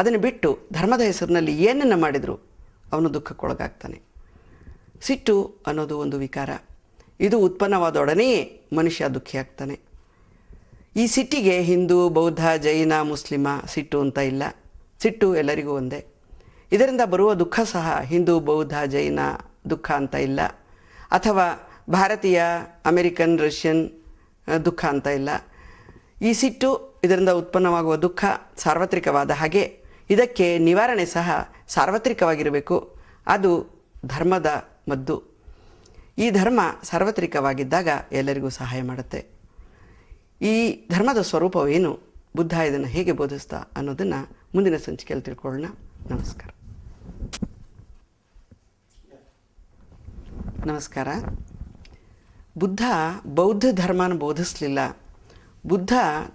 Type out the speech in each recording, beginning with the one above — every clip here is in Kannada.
ಅದನ್ನು ಬಿಟ್ಟು ಧರ್ಮದ ಹೆಸರಿನಲ್ಲಿ ಏನನ್ನು ಮಾಡಿದರೂ? ಅವನು ದುಃಖಕ್ಕೊಳಗಾಗ್ತಾನೆ. ಸಿಟ್ಟು ಅನ್ನೋದು ಒಂದು ವಿಕಾರ. ಇದು ಉತ್ಪನ್ನವಾದೊಡನೆಯೇ ಮನುಷ್ಯ ದುಃಖಿಯಾಗ್ತಾನೆ. ಈ ಸಿಟ್ಟಿಗೆ ಹಿಂದೂ, ಬೌದ್ಧ, ಜೈನ, ಮುಸ್ಲಿಮ ಸಿಟ್ಟು ಅಂತ ಇಲ್ಲ. ಸಿಟ್ಟು ಎಲ್ಲರಿಗೂ ಒಂದೇ. ಇದರಿಂದ ಬರುವ ದುಃಖ ಸಹ ಹಿಂದೂ, ಬೌದ್ಧ, ಜೈನ ದುಃಖ ಅಂತ ಇಲ್ಲ. ಅಥವಾ ಭಾರತೀಯ, ಅಮೆರಿಕನ್, ರಷ್ಯನ್ ದುಃಖ ಅಂತ ಇಲ್ಲ. ಈ ಸಿಟ್ಟು ಇದರಿಂದ ಉತ್ಪನ್ನವಾಗುವ ದುಃಖ ಸಾರ್ವತ್ರಿಕವಾದ ಹಾಗೆ ಇದಕ್ಕೆ ನಿವಾರಣೆ ಸಹ ಸಾರ್ವತ್ರಿಕವಾಗಿರಬೇಕು. ಅದು ಧರ್ಮದ ಮದ್ದು. ಈ ಧರ್ಮ ಸಾರ್ವತ್ರಿಕವಾಗಿದ್ದಾಗ ಎಲ್ಲರಿಗೂ ಸಹಾಯ ಮಾಡುತ್ತೆ. ಈ ಧರ್ಮದ ಸ್ವರೂಪವೇನು? ಬುದ್ಧ ಇದನ್ನು ಹೇಗೆ ಬೋಧಿಸ್ತಾ ಅನ್ನೋದನ್ನು ಮುಂದಿನ ಸಂಚಿಕೆಯಲ್ಲಿ ತಿಳ್ಕೊಳ್ಳೋಣ. ನಮಸ್ಕಾರ. ನಮಸ್ಕಾರ. ಬುದ್ಧ ಬೌದ್ಧ ಧರ್ಮನ ಬೋಧಿಸಲಿಲ್ಲ. ಬುದ್ಧ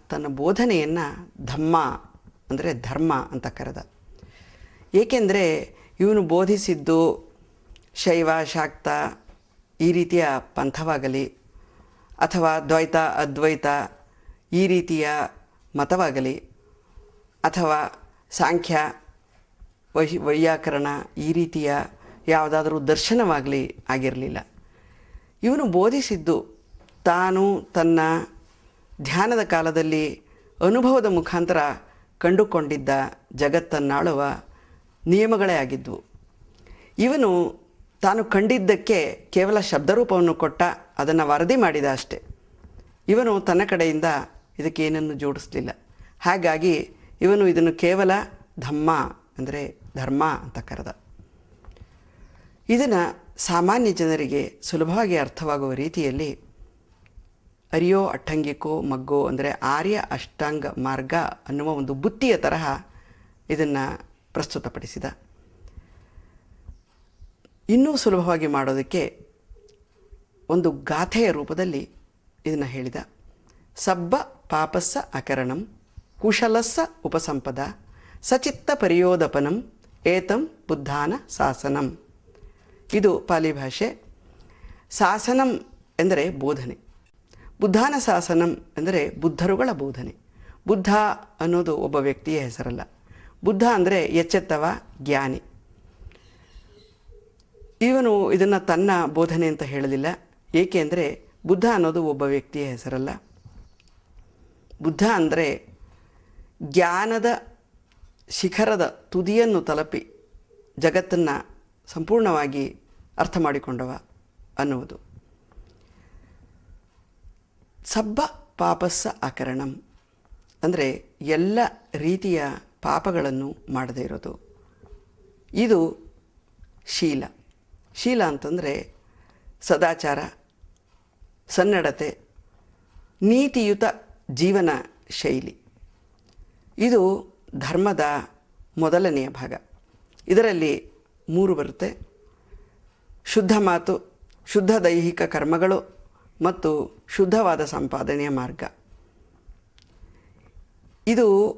ತನ್ನ ಬೋಧನೆಯನ್ನು ಧಮ್ಮ ಅಂದರೆ ಧರ್ಮ ಅಂತ ಕರೆದ. ಏಕೆಂದರೆ ಇವನು ಬೋಧಿಸಿದ್ದು ಶೈವ, ಶಾಕ್ತ ಈ ರೀತಿಯ ಪಂಥವಾಗಲಿ ಅಥವಾ ದ್ವೈತ, ಅದ್ವೈತ ಈ ರೀತಿಯ ಮತವಾಗಲಿ ಅಥವಾ ಸಾಂಖ್ಯ ವೈ ವೈಯಾಕರಣ ಈ ರೀತಿಯ ಯಾವುದಾದರೂ ದರ್ಶನವಾಗಲಿ ಆಗಿರಲಿಲ್ಲ. ಇವನು ಬೋಧಿಸಿದ್ದು ತಾನು ತನ್ನ ಧ್ಯಾನದ ಕಾಲದಲ್ಲಿ ಅನುಭವದ ಮುಖಾಂತರ ಕಂಡುಕೊಂಡಿದ್ದ ಜಗತ್ತನ್ನಾಳುವ ನಿಯಮಗಳೇ ಆಗಿದ್ವು. ಇವನು ತಾನು ಕಂಡಿದ್ದಕ್ಕೆ ಕೇವಲ ಶಬ್ದರೂಪವನ್ನು ಕೊಟ್ಟ, ಅದನ್ನು ವರದಿ ಮಾಡಿದ ಅಷ್ಟೆ. ಇವನು ತನ್ನ ಕಡೆಯಿಂದ ಇದಕ್ಕೆ ಏನನ್ನು ಜೋಡಿಸಲಿಲ್ಲ. ಹಾಗಾಗಿ ಇವನು ಇದನ್ನು ಕೇವಲ ಧಮ್ಮ ಅಂದರೆ ಧರ್ಮ ಅಂತ ಕರೆದ. ಇದನ್ನು ಸಾಮಾನ್ಯ ಜನರಿಗೆ ಸುಲಭವಾಗಿ ಅರ್ಥವಾಗುವ ರೀತಿಯಲ್ಲಿ ಅರಿಯೋ ಅಟ್ಟಂಗಿಕೋ ಮಗ್ಗೋ ಅಂದರೆ ಆರ್ಯ, ಅಷ್ಟಾಂಗ, ಮಾರ್ಗ ಅನ್ನುವ ಒಂದು ಬುತ್ತಿಯ ತರಹ ಇದನ್ನು ಪ್ರಸ್ತುತಪಡಿಸಿದ. ಇನ್ನೂ ಸುಲಭವಾಗಿ ಮಾಡೋದಕ್ಕೆ ಒಂದು ಗಾಥೆಯ ರೂಪದಲ್ಲಿ ಇದನ್ನು ಹೇಳಿದ. ಸಬ್ಬ ಪಾಪಸ್ಸ ಅಕರಣಂ, ಕುಶಲಸ್ಸ ಉಪಸಂಪದ, ಸಚಿತ್ತ ಪರಿಯೋದಪನಂ, ಏತಂ ಬುದ್ಧಾನ ಶಾಸನಂ ಇದು ಪಾಲಿ ಭಾಷೆ. ಶಾಸನಂ ಎಂದರೆ ಬೋಧನೆ. ಬುದ್ಧಾನ ಶಾಸನಂ ಅಂದರೆ ಬುದ್ಧರುಗಳ ಬೋಧನೆ. ಬುದ್ಧ ಅನ್ನೋದು ಒಬ್ಬ ವ್ಯಕ್ತಿಯ ಹೆಸರಲ್ಲ. ಬುದ್ಧ ಅಂದರೆ ಎಚ್ಚೆತ್ತವ, ಜ್ಞಾನಿ. ಇವನು ಇದನ್ನು ತನ್ನ ಬೋಧನೆ ಅಂತ ಹೇಳಲಿಲ್ಲ. ಏಕೆ ಅಂದರೆ ಬುದ್ಧ ಅನ್ನೋದು ಒಬ್ಬ ವ್ಯಕ್ತಿಯ ಹೆಸರಲ್ಲ. ಬುದ್ಧ ಅಂದರೆ ಜ್ಞಾನದ ಶಿಖರದ ತುದಿಯನ್ನು ತಲುಪಿ ಜಗತ್ತನ್ನು ಸಂಪೂರ್ಣವಾಗಿ ಅರ್ಥ ಮಾಡಿಕೊಂಡವ ಅನ್ನುವುದು. ಸಬ್ಬ ಪಾಪಸ್ಸ ಆಕರಣಂ. ಅಂದರೆ ಎಲ್ಲ ರೀತಿಯ ಪಾಪಗಳನ್ನು ಮಾಡದೇ ಇರೋದು. ಇದು ಶೀಲ. ಶೀಲ ಅಂತಂದರೆ ಸದಾಚಾರ, ಸನ್ನಡತೆ, ನೀತಿಯುತ ಜೀವನ ಶೈಲಿ. ಇದು ಧರ್ಮದ ಮೊದಲನೆಯ ಭಾಗ. ಇದರಲ್ಲಿ ಮೂರು ಬರುತ್ತೆ. ಶುದ್ಧ ಮಾತು, ಶುದ್ಧ ದೈಹಿಕ ಕರ್ಮಗಳು ಮತ್ತು ಶುದ್ಧವಾದ ಸಂಪಾದನೆಯ ಮಾರ್ಗ. ಇದು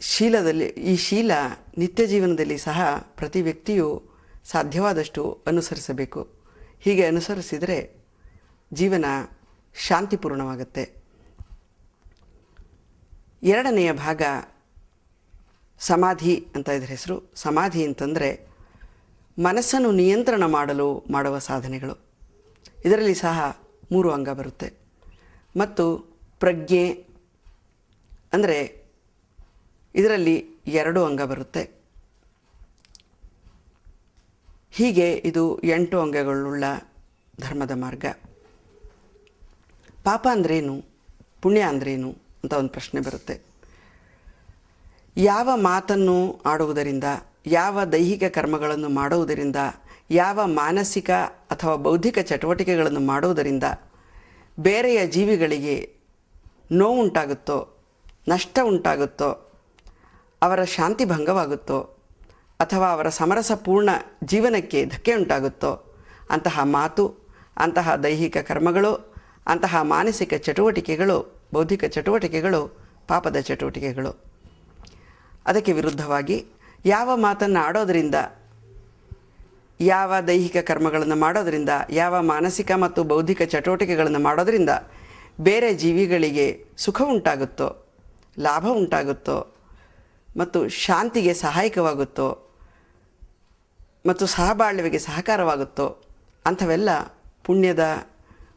ಶೀಲದಲ್ಲಿ, ಈ ಶೀಲ ನಿತ್ಯ ಜೀವನದಲ್ಲಿ ಸಹ ಪ್ರತಿ ವ್ಯಕ್ತಿಯು ಸಾಧ್ಯವಾದಷ್ಟು ಅನುಸರಿಸಬೇಕು. ಹೀಗೆ ಅನುಸರಿಸಿದರೆ ಜೀವನ ಶಾಂತಿಪೂರ್ಣವಾಗುತ್ತೆ. ಎರಡನೆಯ ಭಾಗ ಸಮಾಧಿ ಅಂತ ಇದರ ಹೆಸರು. ಸಮಾಧಿ ಅಂತಂದರೆ ಮನಸ್ಸನ್ನು ನಿಯಂತ್ರಣ ಮಾಡಲು ಮಾಡುವ ಸಾಧನೆಗಳು. ಇದರಲ್ಲಿ ಸಹ ಮೂರು ಅಂಗ ಬರುತ್ತೆ. ಮತ್ತು ಪ್ರಜ್ಞೆ, ಅಂದರೆ ಇದರಲ್ಲಿ ಎರಡು ಅಂಗ ಬರುತ್ತೆ. ಹೀಗೆ ಇದು ಎಂಟು ಅಂಗಗಳುಳ್ಳ ಧರ್ಮದ ಮಾರ್ಗ. ಪಾಪ ಅಂದ್ರೇನು? ಪುಣ್ಯ ಅಂದ್ರೇನು? ಅಂತ ಒಂದು ಪ್ರಶ್ನೆ ಬರುತ್ತೆ. ಯಾವ ಮಾತನ್ನು ಆಡುವುದರಿಂದ, ಯಾವ ದೈಹಿಕ ಕರ್ಮಗಳನ್ನು ಮಾಡುವುದರಿಂದ ಯಾವ ಮಾನಸಿಕ ಅಥವಾ ಬೌದ್ಧಿಕ ಚಟುವಟಿಕೆಗಳನ್ನು ಮಾಡುವುದರಿಂದ ಬೇರೆಯ ಜೀವಿಗಳಿಗೆ ನೋವುಂಟಾಗುತ್ತೋ ನಷ್ಟ ಉಂಟಾಗುತ್ತೋ ಅವರ ಶಾಂತಿ ಭಂಗವಾಗುತ್ತೋ, ಅಥವಾ ಅವರ ಸಮರಸಪೂರ್ಣ ಜೀವನಕ್ಕೆ ಧಕ್ಕೆ ಉಂಟಾಗುತ್ತೋ ಅಂತಹ ಮಾತು, ಅಂತಹ ದೈಹಿಕ ಕರ್ಮಗಳು, ಅಂತಹ ಮಾನಸಿಕ ಚಟುವಟಿಕೆಗಳು, ಬೌದ್ಧಿಕ ಚಟುವಟಿಕೆಗಳು, ಪಾಪದ ಚಟುವಟಿಕೆಗಳು. ಅದಕ್ಕೆ ವಿರುದ್ಧವಾಗಿ ಯಾವ ಮಾತನ್ನು ಆಡೋದರಿಂದ ಯಾವ ದೈಹಿಕ ಕರ್ಮಗಳನ್ನು ಮಾಡೋದರಿಂದ, ಯಾವ ಮಾನಸಿಕ ಮತ್ತು ಬೌದ್ಧಿಕ ಚಟುವಟಿಕೆಗಳನ್ನು ಮಾಡೋದರಿಂದ ಬೇರೆ ಜೀವಿಗಳಿಗೆ ಸುಖ ಉಂಟಾಗುತ್ತೋ, ಲಾಭ ಉಂಟಾಗುತ್ತೋ ಮತ್ತು ಶಾಂತಿಗೆ ಸಹಾಯಕವಾಗುತ್ತೋ ಮತ್ತು ಸಹಬಾಳ್ವೆಗೆ ಸಹಕಾರವಾಗುತ್ತೋ ಅಂಥವೆಲ್ಲ ಪುಣ್ಯದ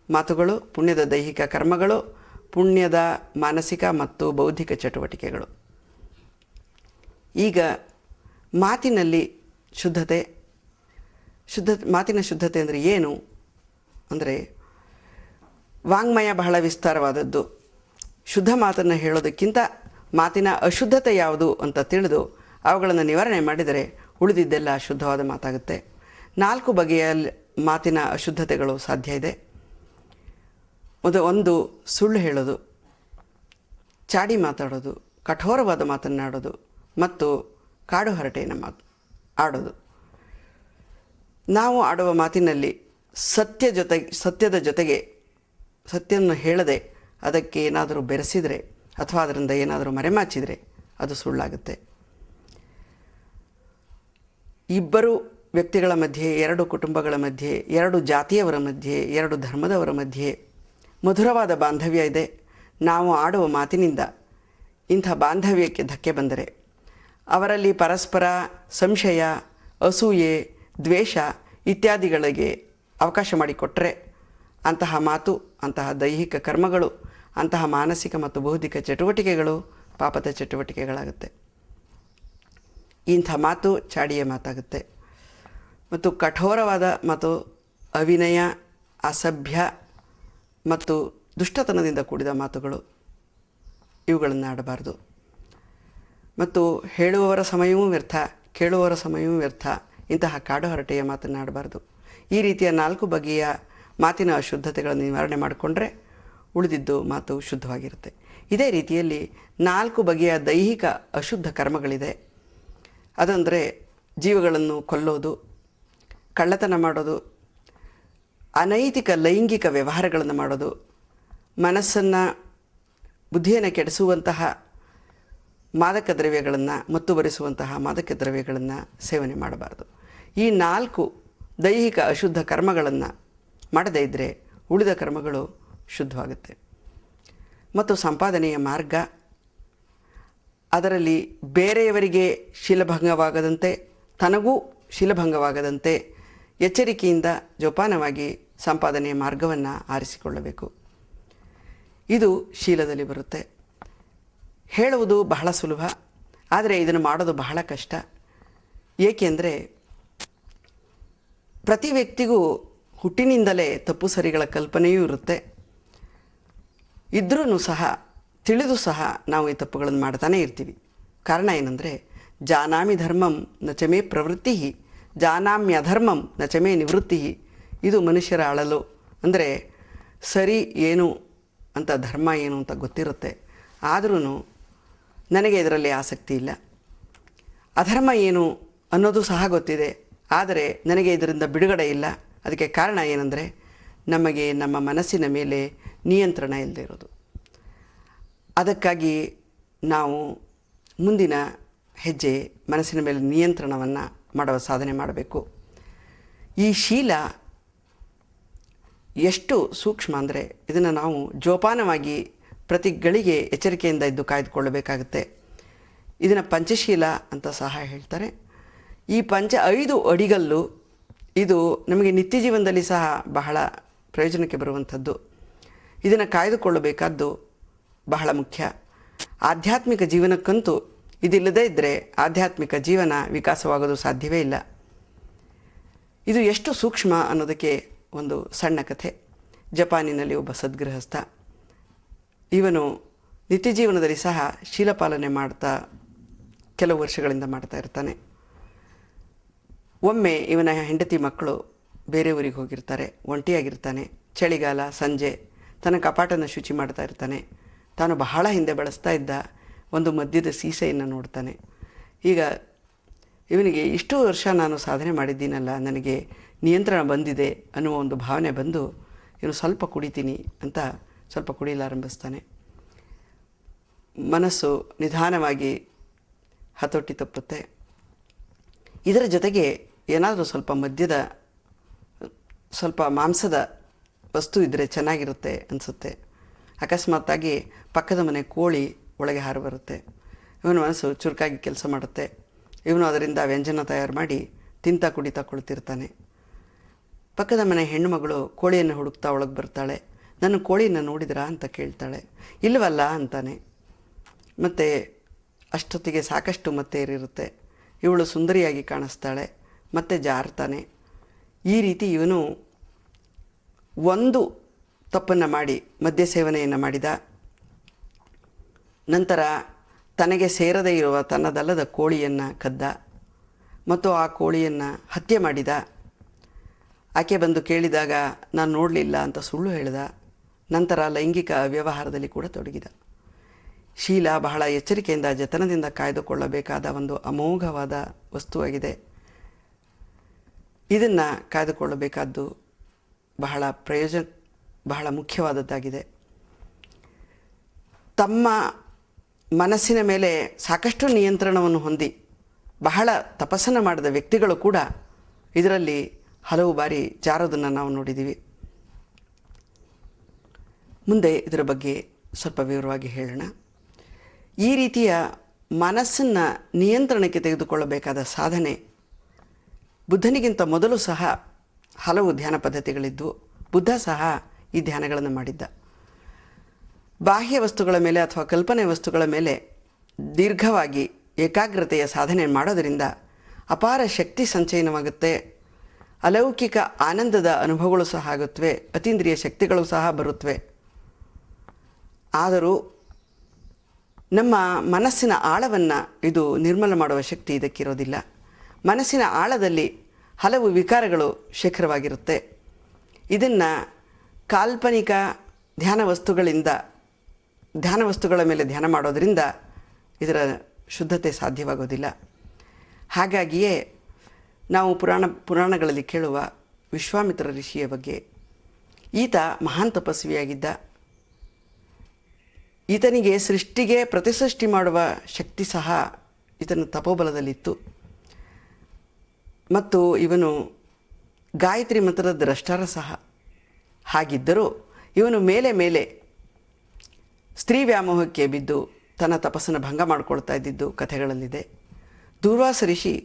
ಮಾತುಗಳು, ಪುಣ್ಯದ ದೈಹಿಕ ಕರ್ಮಗಳು, ಪುಣ್ಯದ ಮಾನಸಿಕ ಮತ್ತು ಬೌದ್ಧಿಕ ಚಟುವಟಿಕೆಗಳು. ಈಗ ಮಾತಿನಲ್ಲಿ ಶುದ್ಧತೆ ಶುದ್ಧ, ಮಾತಿನ ಶುದ್ಧತೆ ಅಂದರೆ ಏನು? ಅಂದರೆ ವಾಂಗ್ಮಯ ಬಹಳ ವಿಸ್ತಾರವಾದದ್ದು. ಶುದ್ಧ ಮಾತನ್ನು ಹೇಳೋದಕ್ಕಿಂತ ಮಾತಿನ ಅಶುದ್ಧತೆ ಯಾವುದು ಅಂತ ತಿಳಿದು ಅವುಗಳನ್ನು ನಿವಾರಣೆ ಮಾಡಿದರೆ ಉಳಿದಿದ್ದೆಲ್ಲ ಶುದ್ಧವಾದ ಮಾತಾಗುತ್ತೆ. ನಾಲ್ಕು ಬಗೆಯ ಮಾತಿನ ಅಶುದ್ಧತೆಗಳು ಸಾಧ್ಯ ಇದೆ. ಒಂದು ಒಂದು, ಸುಳ್ಳು ಹೇಳೋದು. ಚಾಡಿ ಮಾತಾಡೋದು. ಕಠೋರವಾದ ಮಾತನ್ನಾಡೋದು. ಮತ್ತು ಕಾಡು ಹರಟೆಯನ್ನು ಮಾತು, ಆಡೋದು. ನಾವು ಆಡುವ ಮಾತಿನಲ್ಲಿ ಸತ್ಯ ಜೊತೆ, ಸತ್ಯದ ಜೊತೆಗೆ ಸತ್ಯವನ್ನು ಹೇಳದೆ ಅದಕ್ಕೆ ಏನಾದರೂ ಬೆರೆಸಿದರೆ ಅಥವಾ ಅದರಿಂದ ಏನಾದರೂ ಮರೆಮಾಚಿದರೆ ಅದು ಸುಳ್ಳಾಗುತ್ತೆ. ಇಬ್ಬರು ವ್ಯಕ್ತಿಗಳ ಮಧ್ಯೆ, ಎರಡು ಕುಟುಂಬಗಳ ಮಧ್ಯೆ, ಎರಡು ಜಾತಿಯವರ ಮಧ್ಯೆ, ಎರಡು ಧರ್ಮದವರ ಮಧ್ಯೆ ಮಧುರವಾದ ಬಾಂಧವ್ಯ ಇದೆ. ನಾವು ಆಡುವ ಮಾತಿನಿಂದ ಇಂಥ ಬಾಂಧವ್ಯಕ್ಕೆ ಧಕ್ಕೆ ಬಂದರೆ ಅವರಲ್ಲಿ ಪರಸ್ಪರ ಸಂಶಯ, ಅಸೂಯೆ ದ್ವೇಷ ಇತ್ಯಾದಿಗಳಿಗೆ ಅವಕಾಶ ಮಾಡಿಕೊಟ್ಟರೆ ಅಂತಹ ಮಾತು, ಅಂತಹ ದೈಹಿಕ ಕರ್ಮಗಳು, ಅಂತಹ ಮಾನಸಿಕ ಮತ್ತು ಬೌದ್ಧಿಕ ಚಟುವಟಿಕೆಗಳು ಪಾಪದ ಚಟುವಟಿಕೆಗಳಾಗುತ್ತೆ. ಇಂಥ ಮಾತು ಚಾಡಿಯ ಮಾತಾಗುತ್ತೆ. ಮತ್ತು ಕಠೋರವಾದ ಮತ್ತು ಅವಿನಯ, ಅಸಭ್ಯ ಮತ್ತು ದುಷ್ಟತನದಿಂದ ಕೂಡಿದ ಮಾತುಗಳು ಇವುಗಳನ್ನು ಆಡಬಾರ್ದು. ಮತ್ತು ಹೇಳುವವರ ಸಮಯವೂ ವ್ಯರ್ಥ, ಕೇಳುವವರ ಸಮಯವೂ ವ್ಯರ್ಥ ಇಂತಹ ಕಾಡು ಹರಟೆಯ ಮಾತನ್ನಾಡಬಾರ್ದು ಈ ರೀತಿಯ ನಾಲ್ಕು ಬಗೆಯ ಮಾತಿನ ಅಶುದ್ಧತೆಗಳನ್ನು ನಿವಾರಣೆ ಮಾಡಿಕೊಂಡ್ರೆ ಉಳಿದಿದ್ದು ಮಾತು ಶುದ್ಧವಾಗಿರುತ್ತೆ. ಇದೇ ರೀತಿಯಲ್ಲಿ ನಾಲ್ಕು ಬಗೆಯ ದೈಹಿಕ ಅಶುದ್ಧ ಕರ್ಮಗಳಿದೆ. ಅದಂದರೆ ಜೀವಗಳನ್ನು ಕೊಲ್ಲೋದು, ಕಳ್ಳತನ ಮಾಡೋದು, ಅನೈತಿಕ ಲೈಂಗಿಕ ವ್ಯವಹಾರಗಳನ್ನು ಮಾಡೋದು, ಮನಸ್ಸನ್ನು ಬುದ್ಧಿಯನ್ನು ಕೆಡಿಸುವಂತಹ ಮಾದಕ ದ್ರವ್ಯಗಳನ್ನು ಮತ್ತು ಬರಿಸುವಂತಹ ಮಾದಕ ದ್ರವ್ಯಗಳನ್ನು ಸೇವನೆ ಮಾಡಬಾರ್ದು. ಈ ನಾಲ್ಕು ದೈಹಿಕ ಅಶುದ್ಧ ಕರ್ಮಗಳನ್ನು ಮಾಡದೇ ಇದ್ದರೆ ಉಳಿದ ಕರ್ಮಗಳು ಶುದ್ಧವಾಗುತ್ತೆ. ಮತ್ತು ಸಂಪಾದನೆಯ ಮಾರ್ಗ, ಅದರಲ್ಲಿ ಬೇರೆಯವರಿಗೆ ಶೀಲಭಂಗವಾಗದಂತೆ, ತನಗೂ ಶೀಲಭಂಗವಾಗದಂತೆ ಎಚ್ಚರಿಕೆಯಿಂದ ಜೋಪಾನವಾಗಿ ಸಂಪಾದನೆಯ ಮಾರ್ಗವನ್ನು ಆರಿಸಿಕೊಳ್ಳಬೇಕು. ಇದು ಶೀಲದಲ್ಲಿ ಬರುತ್ತೆ. ಹೇಳುವುದು ಬಹಳ ಸುಲಭ, ಆದರೆ ಇದನ್ನು ಮಾಡೋದು ಬಹಳ ಕಷ್ಟ. ಏಕೆಂದರೆ ಪ್ರತಿ ವ್ಯಕ್ತಿಗೂ ಹುಟ್ಟಿನಿಂದಲೇ ತಪ್ಪು ಸರಿಗಳ ಕಲ್ಪನೆಯೂ ಇರುತ್ತೆ. ಇದ್ರೂ ಸಹ, ತಿಳಿದು ಸಹ ನಾವು ಈ ತಪ್ಪುಗಳನ್ನು ಮಾಡ್ತಾನೇ ಇರ್ತೀವಿ. ಕಾರಣ ಏನಂದರೆ, ಜಾನಾಮಿ ಧರ್ಮಂ ನಚಮೇ ಪ್ರವೃತ್ತಿ ಜಾನಾಮ್ಯಧರ್ಮಂ ನಚಮೇ ನಿವೃತ್ತಿ, ಇದು ಮನುಷ್ಯರ ಅಳಲು. ಅಂದರೆ, ಸರಿ ಏನು ಅಂತ ಧರ್ಮ ಏನು ಅಂತ ಗೊತ್ತಿರುತ್ತೆ. ಆದ್ರೂ ನನಗೆ ಇದರಲ್ಲಿ ಆಸಕ್ತಿ ಇಲ್ಲ. ಅಧರ್ಮ ಏನು ಅನ್ನೋದು ಸಹ ಗೊತ್ತಿದೆ. ಆದರೆ ನನಗೆ ಇದರಿಂದ ಬಿಡುಗಡೆ ಇಲ್ಲ. ಅದಕ್ಕೆ ಕಾರಣ ಏನಂದರೆ ನಮಗೆ ನಮ್ಮ ಮನಸ್ಸಿನ ಮೇಲೆ ನಿಯಂತ್ರಣ ಇಲ್ಲದೆ ಇರೋದು ಅದಕ್ಕಾಗಿ ನಾವು ಮುಂದಿನ ಹೆಜ್ಜೆ ಮನಸ್ಸಿನ ಮೇಲೆ ನಿಯಂತ್ರಣವನ್ನು ಮಾಡುವ ಸಾಧನೆ ಮಾಡಬೇಕು. ಈ ಶೀಲ ಎಷ್ಟು ಸೂಕ್ಷ್ಮ ಅಂದರೆ ಇದನ್ನು ನಾವು ಜೋಪಾನವಾಗಿ ಪ್ರತಿ ಗಳಿಗೆ ಎಚ್ಚರಿಕೆಯಿಂದ ಇದ್ದು ಕಾಯ್ದುಕೊಳ್ಳಬೇಕಾಗುತ್ತೆ. ಇದನ್ನು ಪಂಚಶೀಲ ಅಂತ ಸಹ ಹೇಳ್ತಾರೆ. ಈ ಪಂಚ ಐದು ಅಡಿಗಲ್ಲು ಇದು ನಮಗೆ ನಿತ್ಯ ಜೀವನದಲ್ಲಿ ಸಹ ಬಹಳ ಪ್ರಯೋಜನಕ್ಕೆ ಬರುವಂಥದ್ದು. ಇದನ್ನು ಕಾಯ್ದುಕೊಳ್ಳಬೇಕಾದ್ದು ಬಹಳ ಮುಖ್ಯ. ಆಧ್ಯಾತ್ಮಿಕ ಜೀವನಕ್ಕಂತೂ ಇದಿಲ್ಲದೇ ಇದ್ದರೆ ಆಧ್ಯಾತ್ಮಿಕ ಜೀವನ ವಿಕಾಸವಾಗೋದು ಸಾಧ್ಯವೇ ಇಲ್ಲ. ಇದು ಎಷ್ಟು ಸೂಕ್ಷ್ಮ ಅನ್ನೋದಕ್ಕೆ ಒಂದು ಸಣ್ಣ ಕಥೆ. ಜಪಾನಿನಲ್ಲಿ ಒಬ್ಬ ಸದ್ಗೃಹಸ್ಥ ಇವನು ನಿತ್ಯ ಜೀವನದಲ್ಲಿ ಸಹ ಶೀಲಪಾಲನೆ ಮಾಡ್ತಾ ಕೆಲವು ವರ್ಷಗಳಿಂದ ಮಾಡ್ತಾ ಇರ್ತಾನೆ. ಒಮ್ಮೆ ಇವನ ಹೆಂಡತಿ ಮಕ್ಕಳು ಬೇರೆ ಊರಿಗೆ ಹೋಗಿರ್ತಾರೆ, ಒಂಟಿಯಾಗಿರ್ತಾನೆ. ಚಳಿಗಾಲ, ಸಂಜೆ ತನ್ನ ಕಪಾಟನ್ನು ಶುಚಿ ಮಾಡ್ತಾ ಇರ್ತಾನೆ. ತಾನು ಬಹಳ ಹಿಂದೆ ಬಳಸ್ತಾ ಇದ್ದ ಒಂದು ಮದ್ಯದ ಸೀಸೆಯನ್ನು ನೋಡ್ತಾನೆ. ಈಗ ಇವನಿಗೆ ಇಷ್ಟು ವರ್ಷ ನಾನು ಸಾಧನೆ ಮಾಡಿದ್ದೀನಲ್ಲ, ನನಗೆ ನಿಯಂತ್ರಣ ಬಂದಿದೆ ಅನ್ನುವ ಒಂದು ಭಾವನೆ ಬಂದು, ಇವನು ಸ್ವಲ್ಪ ಕುಡಿತೀನಿ ಅಂತ ಸ್ವಲ್ಪ ಕುಡಿಯಲಾರಂಭಿಸ್ತಾನೆ ಮನಸ್ಸು ನಿಧಾನವಾಗಿ ಹತೋಟಿ ತಪ್ಪುತ್ತೆ. ಇದರ ಜೊತೆಗೆ ಏನಾದರೂ ಸ್ವಲ್ಪ ಮದ್ಯದ, ಸ್ವಲ್ಪ ಮಾಂಸದ ವಸ್ತು ಇದ್ದರೆ ಚೆನ್ನಾಗಿರುತ್ತೆ ಅನಿಸುತ್ತೆ. ಅಕಸ್ಮಾತ್ತಾಗಿ ಪಕ್ಕದ ಮನೆ ಕೋಳಿ ಒಳಗೆ ಹಾರು ಬರುತ್ತೆ. ಇವನು ಮನಸ್ಸು ಚುರುಕಾಗಿ ಕೆಲಸ ಮಾಡುತ್ತೆ. ಇವನು ಅದರಿಂದ ವ್ಯಂಜನ ತಯಾರು ಮಾಡಿ ತಿಂತ ಕುಡಿತಾ ಕುಳಿತಿರ್ತಾನೆ. ಪಕ್ಕದ ಮನೆ ಹೆಣ್ಣುಮಗಳು ಕೋಳಿಯನ್ನು ಹುಡುಕ್ತಾ ಒಳಗೆ ಬರ್ತಾಳೆ. ನನ್ನ ಕೋಳಿನ ನೋಡಿದ್ರಾ ಅಂತ ಕೇಳ್ತಾಳೆ. ಇಲ್ಲವಲ್ಲ ಅಂತಾನೆ. ಮತ್ತು ಅಷ್ಟೊತ್ತಿಗೆ ಸಾಕಷ್ಟು ಮತ್ತೇರಿರುತ್ತೆ ಇವಳು ಸುಂದರಿಯಾಗಿ ಕಾಣಿಸ್ತಾಳೆ. ಮತ್ತೆ ಜಾರ್ತಾನೆ. ಈ ರೀತಿ ಇವನು ಒಂದು ತಪ್ಪನ್ನು ಮಾಡಿ ಮದ್ಯ ಸೇವನೆಯನ್ನು ಮಾಡಿದ. ನಂತರ ತನಗೆ ಸೇರದೇ ಇರುವ ತನ್ನದಲ್ಲದ ಕೋಳಿಯನ್ನು ಕದ್ದ. ಮತ್ತು ಆ ಕೋಳಿಯನ್ನು ಹತ್ಯೆ ಮಾಡಿದ. ಆಕೆ ಬಂದು ಕೇಳಿದಾಗ, ನಾನು ನೋಡಲಿಲ್ಲ ಅಂತ ಸುಳ್ಳು ಹೇಳಿದ. ನಂತರ ಲೈಂಗಿಕ ವ್ಯವಹಾರದಲ್ಲಿ ಕೂಡ ತೊಡಗಿದ. ಶೀಲ ಬಹಳ ಎಚ್ಚರಿಕೆಯಿಂದ ಜತನದಿಂದ ಕಾಯ್ದುಕೊಳ್ಳಬೇಕಾದ ಒಂದು ಅಮೋಘವಾದ ವಸ್ತುವಾಗಿದೆ. ಇದನ್ನು ಕಾಯ್ದುಕೊಳ್ಳಬೇಕಾದ್ದು ಬಹಳ ಪ್ರಯೋಜನ, ಬಹಳ ಮುಖ್ಯವಾದದ್ದಾಗಿದೆ. ತಮ್ಮ ಮನಸ್ಸಿನ ಮೇಲೆ ಸಾಕಷ್ಟು ನಿಯಂತ್ರಣವನ್ನು ಹೊಂದಿ ಬಹಳ ತಪಸ್ಸನ್ನು ಮಾಡಿದ ವ್ಯಕ್ತಿಗಳು ಕೂಡ ಇದರಲ್ಲಿ ಹಲವು ಬಾರಿ ಜಾರೋದನ್ನು ನಾವು ನೋಡಿದ್ದೀವಿ ಮುಂದೆ ಇದರ ಬಗ್ಗೆ ಸ್ವಲ್ಪ ವಿವರವಾಗಿ ಹೇಳೋಣ. ಈ ರೀತಿಯ ಮನಸ್ಸನ್ನು ನಿಯಂತ್ರಣಕ್ಕೆ ತೆಗೆದುಕೊಳ್ಳಬೇಕಾದ ಸಾಧನೆ, ಬುದ್ಧನಿಗಿಂತ ಮೊದಲು ಸಹ ಹಲವು ಧ್ಯಾನ ಪದ್ಧತಿಗಳಿದ್ದು ಬುದ್ಧ ಸಹ ಈ ಧ್ಯಾನಗಳನ್ನು ಮಾಡಿದ್ದ. ಬಾಹ್ಯ ವಸ್ತುಗಳ ಮೇಲೆ ಅಥವಾ ಕಲ್ಪನೆ ವಸ್ತುಗಳ ಮೇಲೆ ದೀರ್ಘವಾಗಿ ಏಕಾಗ್ರತೆಯ ಸಾಧನೆ ಮಾಡೋದರಿಂದ ಅಪಾರ ಶಕ್ತಿ ಸಂಚಯನವಾಗುತ್ತೆ. ಅಲೌಕಿಕ ಆನಂದದ ಅನುಭವಗಳು ಸಹ ಆಗುತ್ತವೆ, ಅತೀಂದ್ರಿಯ ಶಕ್ತಿಗಳು ಸಹ ಬರುತ್ತವೆ. ಆದರೂ ನಮ್ಮ ಮನಸ್ಸಿನ ಆಳವನ್ನು ಇದು ನಿರ್ಮಲ ಮಾಡುವ ಶಕ್ತಿ ಇದಕ್ಕಿರೋದಿಲ್ಲ. ಮನಸ್ಸಿನ ಆಳದಲ್ಲಿ ಹಲವು ವಿಕಾರಗಳು ಶೇಖರವಾಗಿರುತ್ತೆ. ಇದನ್ನು ಕಾಲ್ಪನಿಕ ಧ್ಯಾನ ವಸ್ತುಗಳಿಂದ, ಧ್ಯಾನ ವಸ್ತುಗಳ ಮೇಲೆ ಧ್ಯಾನ ಮಾಡೋದರಿಂದ ಇದರ ಶುದ್ಧತೆ ಸಾಧ್ಯವಾಗೋದಿಲ್ಲ. ಹಾಗಾಗಿಯೇ ನಾವು ಪುರಾಣ, ಪುರಾಣಗಳಲ್ಲಿ ಕೇಳುವ ವಿಶ್ವಾಮಿತ್ರ ಋಷಿಯ ಬಗ್ಗೆ, ಈತ ಮಹಾನ್ ತಪಸ್ವಿಯಾಗಿದ್ದ. ಈತನಿಗೆ ಸೃಷ್ಟಿಗೆ ಪ್ರತಿಸೃಷ್ಟಿ ಮಾಡುವ ಶಕ್ತಿ ಸಹ ಈತನ ತಪೋಬಲದಲ್ಲಿತ್ತು. ಮತ್ತು ಇವನು ಗಾಯತ್ರಿ ಮಂತ್ರದ ದ್ರಷ್ಟರ ಸಹ ಹಾಗಿದ್ದರೂ ಇವನು ಮೇಲೆ ಮೇಲೆ ಸ್ತ್ರೀ ವ್ಯಾಮೋಹಕ್ಕೆ ಬಿದ್ದು ತನ್ನ ತಪಸ್ಸನ್ನು ಭಂಗ ಮಾಡಿಕೊಳ್ತಾ ಇದ್ದಿದ್ದು ಕಥೆಗಳಲ್ಲಿದೆ. ದೂರ್ವಾಸ ಋಷಿ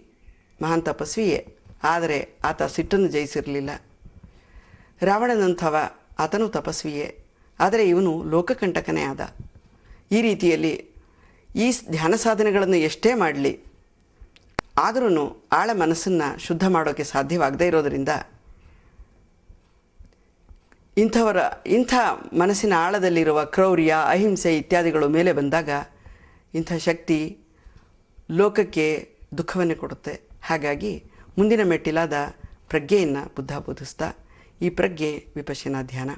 ಮಹಾನ್ ತಪಸ್ವಿಯೇ ಆದರೆ ಆತ ಸಿಟ್ಟನ್ನು ಜಯಿಸಿರಲಿಲ್ಲ. ರಾವಣನಂಥವ ಆತನು ತಪಸ್ವಿಯೇ, ಆದರೆ ಇವನು ಲೋಕಕಂಟಕನೇ ಆದ. ಈ ರೀತಿಯಲ್ಲಿ ಈ ಧ್ಯಾನ ಸಾಧನೆಗಳನ್ನು ಎಷ್ಟೇ ಮಾಡಲಿ ಆದರೂ ಆಳ ಮನಸ್ಸನ್ನು ಶುದ್ಧ ಮಾಡೋಕ್ಕೆ ಸಾಧ್ಯವಾಗದೇ ಇರೋದರಿಂದ ಇಂಥವರ, ಇಂಥ ಮನಸ್ಸಿನ ಆಳದಲ್ಲಿರುವ ಕ್ರೌರ್ಯ, ಅಹಿಂಸೆ ಇತ್ಯಾದಿಗಳು ಮೇಲೆ ಬಂದಾಗ ಇಂಥ ಶಕ್ತಿ ಲೋಕಕ್ಕೆ ದುಃಖವನ್ನು ಕೊಡುತ್ತೆ. ಹಾಗಾಗಿ ಮುಂದಿನ ಮೆಟ್ಟಿಲಾದ ಪ್ರಜ್ಞೆಯನ್ನು ಬುದ್ಧ ಬೋಧಿಸ್ತಾ ಈ ಪ್ರಜ್ಞೆ ವಿಪಶನಾ ಧ್ಯಾನ.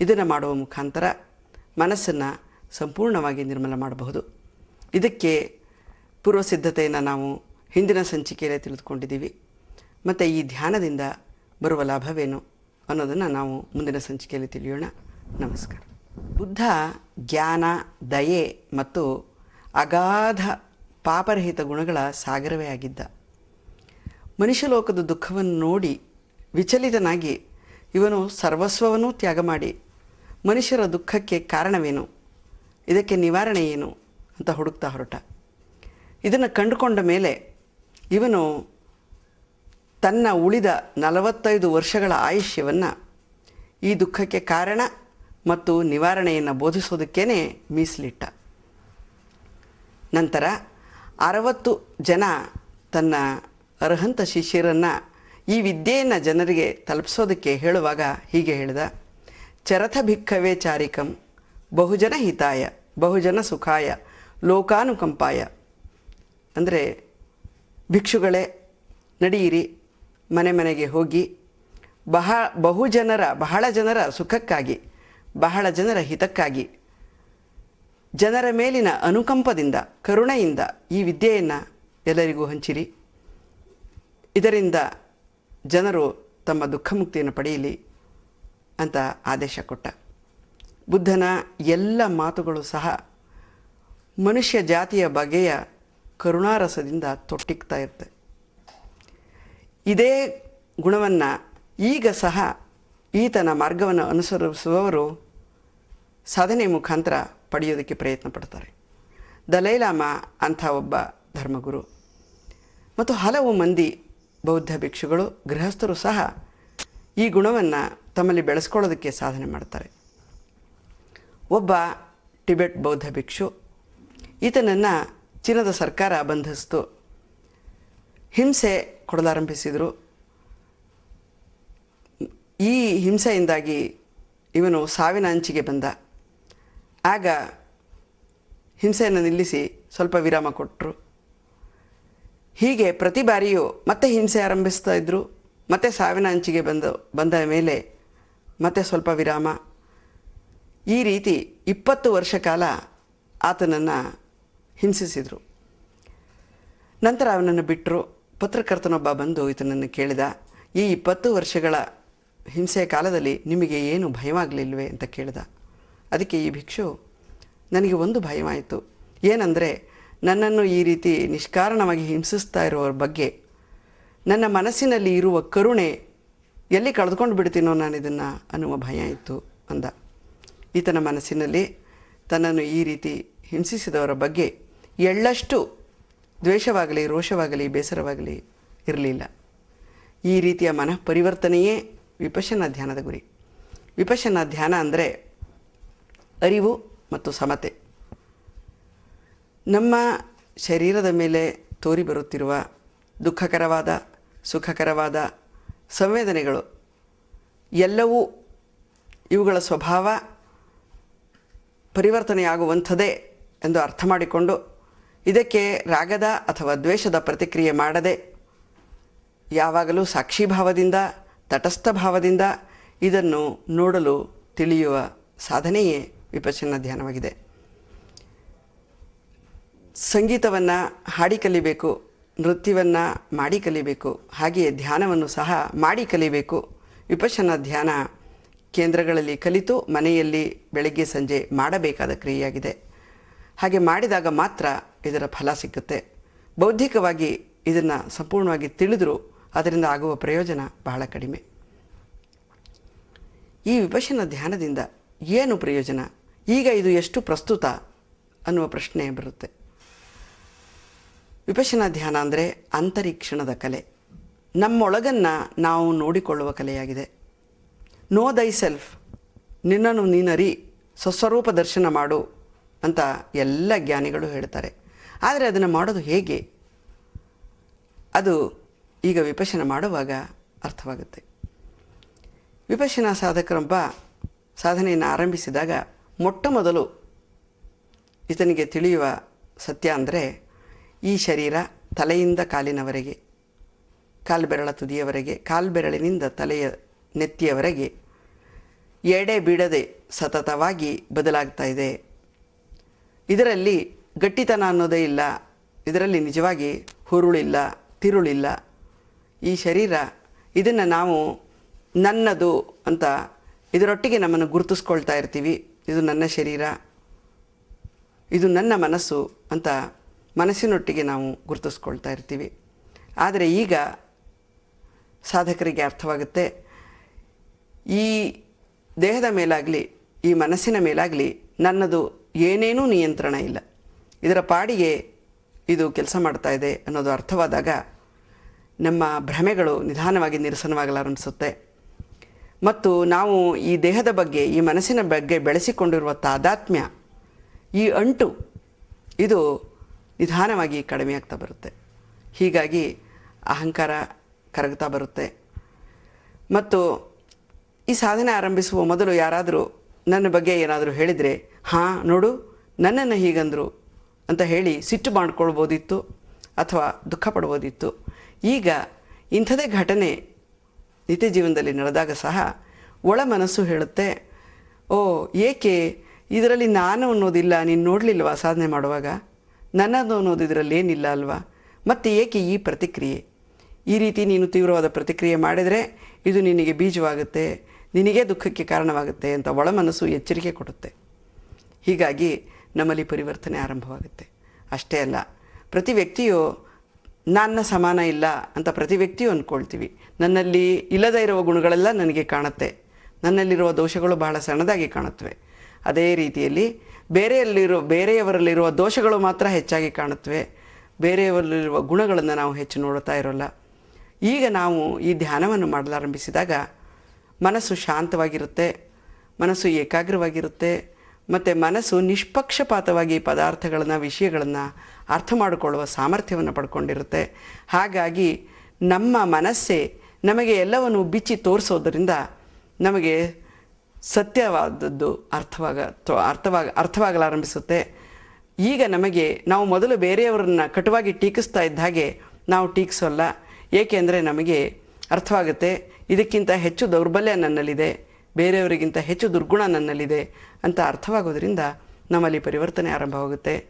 ಇದನ್ನು ಮಾಡುವ ಮುಖಾಂತರ ಮನಸ್ಸನ್ನು ಸಂಪೂರ್ಣವಾಗಿ ನಿರ್ಮಲ ಮಾಡಬಹುದು. ಇದಕ್ಕೆ ಪೂರ್ವ ಸಿದ್ಧತೆಯನ್ನು ನಾವು ಹಿಂದಿನ ಸಂಚಿಕೆಯಲ್ಲಿ ತಿಳಿದುಕೊಂಡಿದ್ದೀವಿ. ಮತ್ತು ಈ ಧ್ಯಾನದಿಂದ ಬರುವ ಲಾಭವೇನು ಅನ್ನೋದನ್ನು ನಾವು ಮುಂದಿನ ಸಂಚಿಕೆಯಲ್ಲಿ ತಿಳಿಯೋಣ. ನಮಸ್ಕಾರ. ಬುದ್ಧ, ಜ್ಞಾನ, ದಯೆ ಮತ್ತು ಅಗಾಧ ಪಾಪರಹಿತ ಗುಣಗಳ ಸಾಗರವೇ ಆಗಿದ್ದ. ಮನುಷ್ಯಲೋಕದ ದುಃಖವನ್ನು ನೋಡಿ ವಿಚಲಿತನಾಗಿ ಇವನು ಸರ್ವಸ್ವವನ್ನೂ ತ್ಯಾಗ ಮಾಡಿ ಮನುಷ್ಯರ ದುಃಖಕ್ಕೆ ಕಾರಣವೇನು? ಇದಕ್ಕೆ ನಿವಾರಣೆ ಏನು ಅಂತ ಹುಡುಕ್ತಾ ಹೊರಟ. ಇದನ್ನು ಕಂಡುಕೊಂಡ ಮೇಲೆ ಇವನು ತನ್ನ ಉಳಿದ ನಲವತ್ತೈದು ವರ್ಷಗಳ ಆಯುಷ್ಯವನ್ನು ಈ ದುಃಖಕ್ಕೆ ಕಾರಣ ಮತ್ತು ನಿವಾರಣೆಯನ್ನು ಬೋಧಿಸೋದಕ್ಕೇ ಮೀಸಲಿಟ್ಟ. ನಂತರ ಅರವತ್ತು ಜನ ತನ್ನ ಅರ್ಹಂತ ಶಿಷ್ಯರನ್ನು ಈ ವಿದ್ಯೆಯನ್ನು ಜನರಿಗೆ ತಲುಪಿಸೋದಕ್ಕೆ ಹೇಳುವಾಗ ಹೀಗೆ ಹೇಳಿದ, ಚರಥ ಭಿಕ್ಕವೇ ಚಾರಿಕಂ ಬಹುಜನ ಹಿತಾಯ, ಬಹುಜನ ಸುಖಾಯ, ಲೋಕಾನುಕಂಪಾಯ. ಅಂದರೆ ಭಿಕ್ಷುಗಳೇ ನಡೆಯಿರಿ ಮನೆ ಮನೆಗೆ ಹೋಗಿ, ಬಹ, ಬಹುಜನರ, ಬಹಳ ಜನರ ಸುಖಕ್ಕಾಗಿ, ಬಹಳ ಜನರ ಹಿತಕ್ಕಾಗಿ, ಜನರ ಮೇಲಿನ ಅನುಕಂಪದಿಂದ, ಕರುಣೆಯಿಂದ ಈ ವಿದ್ಯೆಯನ್ನು ಎಲ್ಲರಿಗೂ ಹಂಚಿರಿ. ಇದರಿಂದ ಜನರು ತಮ್ಮ ದುಃಖ ಮುಕ್ತಿಯನ್ನು ಪಡೆಯಲಿ ಅಂತ ಆದೇಶ ಕೊಟ್ಟ. ಬುದ್ಧನ ಎಲ್ಲ ಮಾತುಗಳು ಸಹ ಮನುಷ್ಯ ಜಾತಿಯ ಬಗೆಯ ಕರುಣಾರಸದಿಂದ ತೊಟ್ಟಿಕ್ತಾ ಇರುತ್ತೆ. ಇದೇ ಗುಣವನ್ನು ಈಗ ಸಹ ಈತನ ಮಾರ್ಗವನ್ನು ಅನುಸರಿಸುವವರು ಸಾಧನೆ ಮುಖಾಂತರ ಪಡೆಯೋದಕ್ಕೆ ಪ್ರಯತ್ನ ಪಡ್ತಾರೆ. ದಲೈಲಾಮ ಅಂಥ ಒಬ್ಬ ಧರ್ಮಗುರು. ಮತ್ತು ಹಲವು ಮಂದಿ ಬೌದ್ಧ ಭಿಕ್ಷುಗಳು ಗೃಹಸ್ಥರು ಸಹ ಈ ಗುಣವನ್ನು ತಮ್ಮಲ್ಲಿ ಬೆಳೆಸ್ಕೊಳ್ಳೋದಕ್ಕೆ ಸಾಧನೆ ಮಾಡ್ತಾರೆ. ಒಬ್ಬ ಟಿಬೆಟ್ ಬೌದ್ಧ ಭಿಕ್ಷು, ಈತನನ್ನು ಚೀನಾದ ಸರ್ಕಾರ ಬಂಧಿಸ್ತು. ಹಿಂಸೆ ಕೊಡಲಾರಂಭಿಸಿದರು. ಈ ಹಿಂಸೆಯಿಂದಾಗಿ ಇವನು ಸಾವಿನ ಅಂಚಿಗೆ ಬಂದ. ಆಗ ಹಿಂಸೆಯನ್ನು ನಿಲ್ಲಿಸಿ ಸ್ವಲ್ಪ ವಿರಾಮ ಕೊಟ್ಟರು ಹೀಗೆ ಪ್ರತಿ ಬಾರಿಯೂ ಮತ್ತೆ ಹಿಂಸೆ ಆರಂಭಿಸ್ತಾ ಇದ್ದರು ಮತ್ತೆ ಸಾವಿನ ಅಂಚಿಗೆ ಬಂದ ಬಂದ ಮೇಲೆ ಮತ್ತೆ ಸ್ವಲ್ಪ ವಿರಾಮ. ಈ ರೀತಿ ಇಪ್ಪತ್ತು ವರ್ಷ ಕಾಲ ಆತನನ್ನು ಹಿಂಸಿಸಿದರು. ನಂತರ ಅವನನ್ನು ಬಿಟ್ಟರು ಪತ್ರಕರ್ತನೊಬ್ಬ ಬಂದು ಈತನನ್ನು ಕೇಳಿದ, ಈ ಇಪ್ಪತ್ತು ವರ್ಷಗಳ ಹಿಂಸೆಯ ಕಾಲದಲ್ಲಿ ನಿಮಗೆ ಏನು ಭಯವಾಗಲಿಲ್ವೇ ಅಂತ ಕೇಳಿದ. ಅದಕ್ಕೆ ಈ ಭಿಕ್ಷು, ನನಗೆ ಒಂದು ಭಯವಾಯಿತು. ಏನಂದರೆ, ನನ್ನನ್ನು ಈ ರೀತಿ ನಿಷ್ಕಾರಣವಾಗಿ ಹಿಂಸಿಸ್ತಾ ಇರೋರ ಬಗ್ಗೆ, ನನ್ನ ಮನಸ್ಸಿನಲ್ಲಿ ಇರುವ ಕರುಣೆ ಎಲ್ಲಿ ಕಳೆದುಕೊಂಡು ಬಿಡ್ತೀನೋ ನಾನು ಇದನ್ನು ಅನ್ನುವ ಭಯ ಇತ್ತು ಅಂದ. ಈತನ ಮನಸ್ಸಿನಲ್ಲಿ ತನ್ನನ್ನು ಈ ರೀತಿ ಹಿಂಸಿಸಿದವರ ಬಗ್ಗೆ ಎಳ್ಳಷ್ಟು ದ್ವೇಷವಾಗಲಿ, ರೋಷವಾಗಲಿ, ಬೇಸರವಾಗಲಿ ಇರಲಿಲ್ಲ. ಈ ರೀತಿಯ ಮನಃ ಪರಿವರ್ತನೆಯೇ ವಿಪಶನ ಧ್ಯಾನದ ಗುರಿ. ವಿಪಶನ ಧ್ಯಾನ ಅಂದರೆ ಅರಿವು ಮತ್ತು ಸಮತೆ. ನಮ್ಮ ಶರೀರದ ಮೇಲೆ ತೋರಿ ಬರುತ್ತಿರುವ ದುಃಖಕರವಾದ, ಸುಖಕರವಾದ ಸಂವೇದನೆಗಳು ಎಲ್ಲವೂ ಇವುಗಳ ಸ್ವಭಾವ ಪರಿವರ್ತನೆಯಾಗುವಂಥದ್ದೇ ಎಂದು ಅರ್ಥ ಮಾಡಿಕೊಂಡು ಇದಕ್ಕೆ ರಾಗದ ಅಥವಾ ದ್ವೇಷದ ಪ್ರತಿಕ್ರಿಯೆ ಮಾಡದೆ ಯಾವಾಗಲೂ ಸಾಕ್ಷಿಭಾವದಿಂದ ತಟಸ್ಥ ಭಾವದಿಂದ ಇದನ್ನು ನೋಡಲು ತಿಳಿಯುವ ಸಾಧನೆಯೇ ವಿಪಶನ ಧ್ಯಾನವಾಗಿದೆ. ಸಂಗೀತವನ್ನು ಹಾಡಿ ಕಲಿಬೇಕು, ನೃತ್ಯವನ್ನು ಮಾಡಿ ಕಲಿಬೇಕು, ಹಾಗೆಯೇ ಧ್ಯಾನವನ್ನು ಸಹ ಮಾಡಿ ಕಲಿಬೇಕು ವಿಪಶನ ಧ್ಯಾನ ಕೇಂದ್ರಗಳಲ್ಲಿ ಕಲಿತು ಮನೆಯಲ್ಲಿ ಬೆಳಗ್ಗೆ ಸಂಜೆ ಮಾಡಬೇಕಾದ ಕ್ರಿಯೆಯಾಗಿದೆ. ಹಾಗೆ ಮಾಡಿದಾಗ ಮಾತ್ರ ಇದರ ಫಲ ಸಿಕ್ಕುತ್ತೆ. ಬೌದ್ಧಿಕವಾಗಿ ಇದನ್ನು ಸಂಪೂರ್ಣವಾಗಿ ತಿಳಿದರೂ ಅದರಿಂದ ಆಗುವ ಪ್ರಯೋಜನ ಬಹಳ ಕಡಿಮೆ. ಈ ವಿಪಶನ ಧ್ಯಾನದಿಂದ ಏನು ಪ್ರಯೋಜನ? ಈಗ ಇದು ಎಷ್ಟು ಪ್ರಸ್ತುತ ಅನ್ನುವ ಪ್ರಶ್ನೆ ಬರುತ್ತೆ. ವಿಪಶನ ಧ್ಯಾನ ಅಂದರೆ ಅಂತರೀಕ್ಷಣದ ಕಲೆ. ನಮ್ಮೊಳಗನ್ನು ನಾವು ನೋಡಿಕೊಳ್ಳುವ ಕಲೆಯಾಗಿದೆ. ನೋ ದೈ ಸೆಲ್ಫ್ ನಿನ್ನನ್ನು ನೀನರಿ. ಸ್ವಸ್ವರೂಪ ದರ್ಶನ ಮಾಡು ಅಂತ ಎಲ್ಲ ಜ್ಞಾನಿಗಳು ಹೇಳ್ತಾರೆ. ಆದರೆ ಅದನ್ನು ಮಾಡೋದು ಹೇಗೆ? ಅದು ಈಗ ವಿಪಶನ ಮಾಡುವಾಗ ಅರ್ಥವಾಗುತ್ತೆ. ವಿಪಶನ ಸಾಧಕರೊಬ್ಬ ಸಾಧನೆಯನ್ನು ಆರಂಭಿಸಿದಾಗ ಮೊಟ್ಟ ಮೊದಲು ಈತನಿಗೆ ತಿಳಿಯುವ ಸತ್ಯ ಅಂದರೆ ಈ ಶರೀರ ತಲೆಯಿಂದ ಕಾಲಿನವರೆಗೆ, ಕಾಲ್ಬೆರಳ ತುದಿಯವರೆಗೆ, ಕಾಲ್ಬೆರಳಿನಿಂದ ತಲೆಯ ನೆತ್ತಿಯವರೆಗೆ ಎಡೆ ಬಿಡದೆ ಸತತವಾಗಿ ಬದಲಾಗ್ತಾ ಇದೆ. ಇದರಲ್ಲಿ ಗಟ್ಟಿತನ ಅನ್ನೋದೇ ಇಲ್ಲ. ಇದರಲ್ಲಿ ನಿಜವಾಗಿ ಹುರುಳಿಲ್ಲ, ತಿರುಳಿಲ್ಲ. ಈ ಶರೀರ, ಇದನ್ನು ನಾವು ನನ್ನದು ಅಂತ ಇದರೊಟ್ಟಿಗೆ ನಮ್ಮನ್ನು ಗುರುತಿಸ್ಕೊಳ್ತಾ ಇರ್ತೀವಿ. ಇದು ನನ್ನ ಶರೀರ, ಇದು ನನ್ನ ಮನಸ್ಸು ಅಂತ ಮನಸ್ಸಿನೊಟ್ಟಿಗೆ ನಾವು ಗುರುತಿಸ್ಕೊಳ್ತಾ ಇರ್ತೀವಿ. ಆದರೆ ಈಗ ಸಾಧಕರಿಗೆ ಅರ್ಥವಾಗುತ್ತೆ ಈ ದೇಹದ ಮೇಲಾಗಲಿ, ಈ ಮನಸ್ಸಿನ ಮೇಲಾಗಲಿ ನನ್ನದು ಏನೇನೂ ನಿಯಂತ್ರಣ ಇಲ್ಲ. ಇದರ ಪಾಡಿಗೆ ಇದು ಕೆಲಸ ಮಾಡ್ತಾ ಇದೆ ಅನ್ನೋದು ಅರ್ಥವಾದಾಗ ನಮ್ಮ ಭ್ರಮೆಗಳು ನಿಧಾನವಾಗಿ ನಿರಸನವಾಗಲಾರಂಭಿಸುತ್ತೆ. ಮತ್ತು ನಾವು ಈ ದೇಹದ ಬಗ್ಗೆ, ಈ ಮನಸ್ಸಿನ ಬಗ್ಗೆ ಬೆಳೆಸಿಕೊಂಡಿರುವ ತಾದಾತ್ಮ್ಯ, ಈ ಅಂಟು, ಇದು ನಿಧಾನವಾಗಿ ಕಡಿಮೆಯಾಗ್ತಾ ಬರುತ್ತೆ. ಹೀಗಾಗಿ ಅಹಂಕಾರ ಕರಗ್ತಾ ಬರುತ್ತೆ. ಮತ್ತು ಈ ಸಾಧನೆ ಆರಂಭಿಸುವ ಮೊದಲು ಯಾರಾದರೂ ನನ್ನ ಬಗ್ಗೆ ಏನಾದರೂ ಹೇಳಿದರೆ, ಹಾಂ, ನೋಡು, ನನ್ನನ್ನು ಹೀಗಂದರು ಅಂತ ಹೇಳಿ ಸಿಟ್ಟು ಮಾಡ್ಕೊಳ್ಬೋದಿತ್ತು ಅಥವಾ ದುಃಖ ಪಡ್ಬೋದಿತ್ತು. ಈಗ ಇಂಥದೇ ಘಟನೆ ನಿತ್ಯ ಜೀವನದಲ್ಲಿ ನಡೆದಾಗ ಸಹ ಒಳ ಮನಸ್ಸು ಹೇಳುತ್ತೆ, ಓ, ಏಕೆ ಇದರಲ್ಲಿ ನಾನು ಅನ್ನೋದಿಲ್ಲ, ನೀನು ನೋಡಲಿಲ್ವಾ ಸಾಧನೆ ಮಾಡುವಾಗ? ನನ್ನದು ಅನ್ನೋದು ಇದರಲ್ಲಿ ಏನಿಲ್ಲ ಅಲ್ವಾ? ಮತ್ತು ಏಕೆ ಈ ಪ್ರತಿಕ್ರಿಯೆ? ಈ ರೀತಿ ನೀನು ತೀವ್ರವಾದ ಪ್ರತಿಕ್ರಿಯೆ ಮಾಡಿದರೆ ಇದು ನಿನಗೆ ಬೀಜವಾಗುತ್ತೆ. ನಿನಗೇ ದುಃಖಕ್ಕೆ ಕಾರಣವಾಗುತ್ತೆ ಅಂತ ಒಳ ಮನಸ್ಸು ಎಚ್ಚರಿಕೆ ಕೊಡುತ್ತೆ. ಹೀಗಾಗಿ ನಮ್ಮಲ್ಲಿ ಪರಿವರ್ತನೆ ಆರಂಭವಾಗುತ್ತೆ. ಅಷ್ಟೇ ಅಲ್ಲ, ಪ್ರತಿ ವ್ಯಕ್ತಿಯು ನನ್ನ ಸಮಾನ ಇಲ್ಲ ಅಂತ ಪ್ರತಿ ವ್ಯಕ್ತಿಯು ಅಂದ್ಕೊಳ್ತೀವಿ ನನ್ನಲ್ಲಿ ಇಲ್ಲದೇ ಇರುವ ಗುಣಗಳೆಲ್ಲ ನನಗೆ ಕಾಣುತ್ತೆ. ನನ್ನಲ್ಲಿರುವ ದೋಷಗಳು ಬಹಳ ಸಣ್ಣದಾಗಿ ಕಾಣುತ್ತವೆ. ಅದೇ ರೀತಿಯಲ್ಲಿ ಬೇರೆಯಲ್ಲಿರೋ, ಬೇರೆಯವರಲ್ಲಿರುವ ದೋಷಗಳು ಮಾತ್ರ ಹೆಚ್ಚಾಗಿ ಕಾಣುತ್ತವೆ. ಬೇರೆಯವರಲ್ಲಿರುವ ಗುಣಗಳನ್ನು ನಾವು ಹೆಚ್ಚು ನೋಡುತ್ತಾ ಇರೋಲ್ಲ. ಈಗ ನಾವು ಈ ಧ್ಯಾನವನ್ನು ಮಾಡಲಾರಂಭಿಸಿದಾಗ ಮನಸ್ಸು ಶಾಂತವಾಗಿರುತ್ತೆ, ಮನಸ್ಸು ಏಕಾಗ್ರವಾಗಿರುತ್ತೆ, ಮತ್ತು ಮನಸ್ಸು ನಿಷ್ಪಕ್ಷಪಾತವಾಗಿ ಪದಾರ್ಥಗಳನ್ನು, ವಿಷಯಗಳನ್ನು ಅರ್ಥ ಮಾಡಿಕೊಳ್ಳುವ ಸಾಮರ್ಥ್ಯವನ್ನು ಪಡ್ಕೊಂಡಿರುತ್ತೆ. ಹಾಗಾಗಿ ನಮ್ಮ ಮನಸ್ಸೇ ನಮಗೆ ಎಲ್ಲವನ್ನು ಬಿಚ್ಚಿ ತೋರಿಸೋದರಿಂದ ನಮಗೆ ಸತ್ಯವಾದದ್ದು ಅರ್ಥವಾಗ ಅರ್ಥವಾಗ ಅರ್ಥವಾಗಲಾರಂಭಿಸುತ್ತೆ ಈಗ ನಮಗೆ, ನಾವು ಮೊದಲು ಬೇರೆಯವರನ್ನ ಕಟುವಾಗಿ ಟೀಕಿಸ್ತಾ ಇದ್ದ ಹಾಗೆ ನಾವು ಟೀಕಿಸೋಲ್ಲ. ಏಕೆಂದರೆ ನಮಗೆ ಅರ್ಥವಾಗುತ್ತೆ. ಇದಕ್ಕಿಂತ ಹೆಚ್ಚು ದೌರ್ಬಲ್ಯ ನನ್ನಲ್ಲಿದೆ. ಬೇರೆಯವರಿಗಿಂತ ಹೆಚ್ಚು ದುರ್ಗುಣ ನನ್ನಲ್ಲಿದೆ ಅಂತ ಅರ್ಥವಾಗೋದ್ರಿಂದ ನಮ್ಮಲ್ಲಿ ಪರಿವರ್ತನೆ ಆರಂಭವಾಗುತ್ತೆ.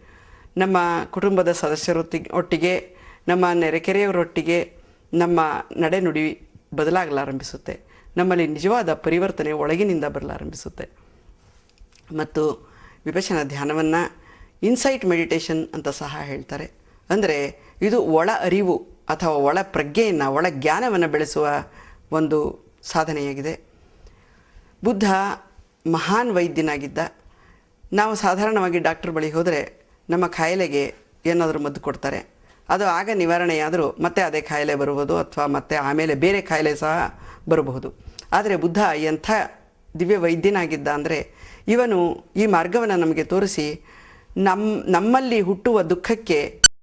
ನಮ್ಮ ಕುಟುಂಬದ ಸದಸ್ಯರೊತ್ತಿಗೆ ಒಟ್ಟಿಗೆ, ನಮ್ಮ ನೆರೆಕೆರೆಯವರೊಟ್ಟಿಗೆ ನಮ್ಮ ನಡೆನುಡಿ ಬದಲಾಗಲಾರಂಭಿಸುತ್ತೆ. ನಮ್ಮಲ್ಲಿ ನಿಜವಾದ ಪರಿವರ್ತನೆ ಒಳಗಿನಿಂದ ಬರಲಾರಂಭಿಸುತ್ತೆ. ಮತ್ತು ವಿಪಶನ ಧ್ಯಾನವನ್ನು ಇನ್ಸೈಟ್ ಮೆಡಿಟೇಷನ್ ಅಂತ ಸಹ ಹೇಳ್ತಾರೆ. ಅಂದರೆ ಇದು ಒಳ ಅರಿವು. ಅಥವಾ ಒಳ ಪ್ರಜ್ಞೆಯನ್ನು, ಒಳ ಜ್ಞಾನವನ್ನು ಬೆಳೆಸುವ ಒಂದು ಸಾಧನೆಯಾಗಿದೆ. ಬುದ್ಧ ಮಹಾನ್ ವೈದ್ಯನಾಗಿದ್ದ, ನಾವು ಸಾಧಾರಣವಾಗಿ ಡಾಕ್ಟರ್ ಬಳಿ ಹೋದರೆ ನಮ್ಮ ಕಾಯಿಲೆಗೆ ಏನಾದರೂ ಮದ್ದು ಕೊಡ್ತಾರೆ. ಅದು ಆಗ ನಿವಾರಣೆಯಾದರೂ ಮತ್ತೆ ಅದೇ ಕಾಯಿಲೆ ಬರುವುದು ಅಥವಾ ಮತ್ತೆ ಆಮೇಲೆ ಬೇರೆ ಕಾಯಿಲೆ ಸಹ ಬರಬಹುದು. ಆದರೆ ಬುದ್ಧ ಎಂಥ ದಿವ್ಯ ವೈದ್ಯನಾಗಿದ್ದ ಅಂದರೆ, ಇವನು ಈ ಮಾರ್ಗವನ್ನು ನಮಗೆ ತೋರಿಸಿ ನಮ್ಮ ನಮ್ಮಲ್ಲಿ ಹುಟ್ಟುವ ದುಃಖಕ್ಕೆ